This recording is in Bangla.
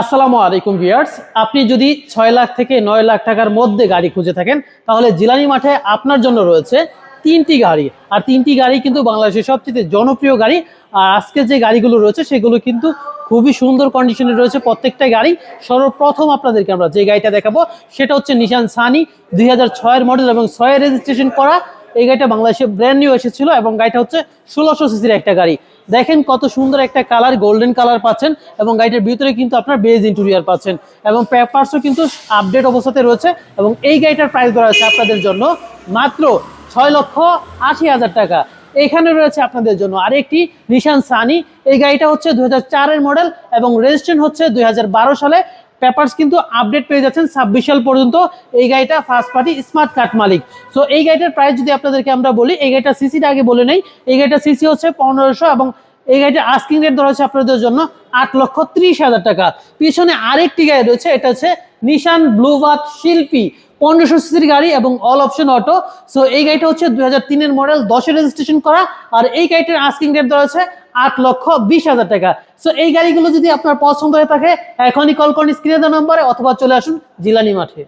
আসসালামু আলাইকুম ভিয়ার্স আপনি যদি ছয় লাখ থেকে নয় লাখ টাকার মধ্যে গাড়ি খুঁজে থাকেন, তাহলে জিলানি মাঠে আপনার জন্য রয়েছে তিনটি গাড়ি। আর তিনটি গাড়ি কিন্তু বাংলাদেশের সবচেয়ে জনপ্রিয় গাড়ি। আর আজকে যে গাড়িগুলো রয়েছে, সেগুলো কিন্তু খুবই সুন্দর কন্ডিশনে রয়েছে প্রত্যেকটা গাড়ি। সর্বপ্রথম আপনাদেরকে আমরা যে গাড়িটা দেখাবো, সেটা হচ্ছে নিশান সানি দুই হাজার ছয়ের মডেল এবং ছয়ের রেজিস্ট্রেশন করা এই গাড়িটা বাংলাদেশে ব্র্যান্ড নিউ এসেছিল এবং গাড়িটা হচ্ছে ষোলোশো সিসির একটা গাড়ি। দেখেন কত সুন্দর একটা কালার গোল্ডেন কালার পাচ্ছেন এবং গাড়িটার ভিতরে কিন্তু আপনার বেজ ইন্টেরিয়ার পাচ্ছেন এবং পেপারসও কিন্তু আপডেট অবস্থাতে রয়েছে এবং এই গাড়িটার প্রাইস ধরা আছে আপনাদের জন্য মাত্র ছয় লক্ষ আশি হাজার টাকা। এখানে রয়েছে আপনাদের জন্য আরেকটি নিশান সানি এই গাড়িটা হচ্ছে দুই হাজার মডেল এবং রেজিস্ট্রেশন হচ্ছে দু হাজার বারো সালে। পেপারস কিন্তু আপডেট পেয়ে যাচ্ছেন ছাব্বিশ সাল পর্যন্ত। এই গাড়িটা ফার্স্ট পার্টি স্মার্ট কার্ড মালিক। সো এই গাড়িটার প্রাইস যদি আপনাদেরকে আমরা বলি, এই গাড়িটা সিসিটা আগে বলে নেই। এই গাড়িটা সিসি হচ্ছে পনেরোশো এবং এই গাড়িটা আস্কিং রেট ধরা হচ্ছে আপনাদের জন্য আট লক্ষ ত্রিশ হাজার টাকা। পিছনে আরেকটি গাড়ি রয়েছে, এটা হচ্ছে নিশান ব্লুবাথ শিল্পী। পনেরোশো সিসির গাড়ি এবং অল অপশন অটো সো এই গাড়িটা হচ্ছে দুই হাজার তিনের মডেল দশে রেজিস্ট্রেশন করা। আর এই গাড়িটার আস্কিং রেট ধরা হচ্ছে আট লক্ষ বিশ হাজার টাকা। সো এই গাড়িগুলো যদি আপনার পছন্দ হয়ে থাকে, এখনই কল করুন স্ক্রিনে দেওয়া নম্বরে অথবা চলে আসুন জিলানি মাঠে।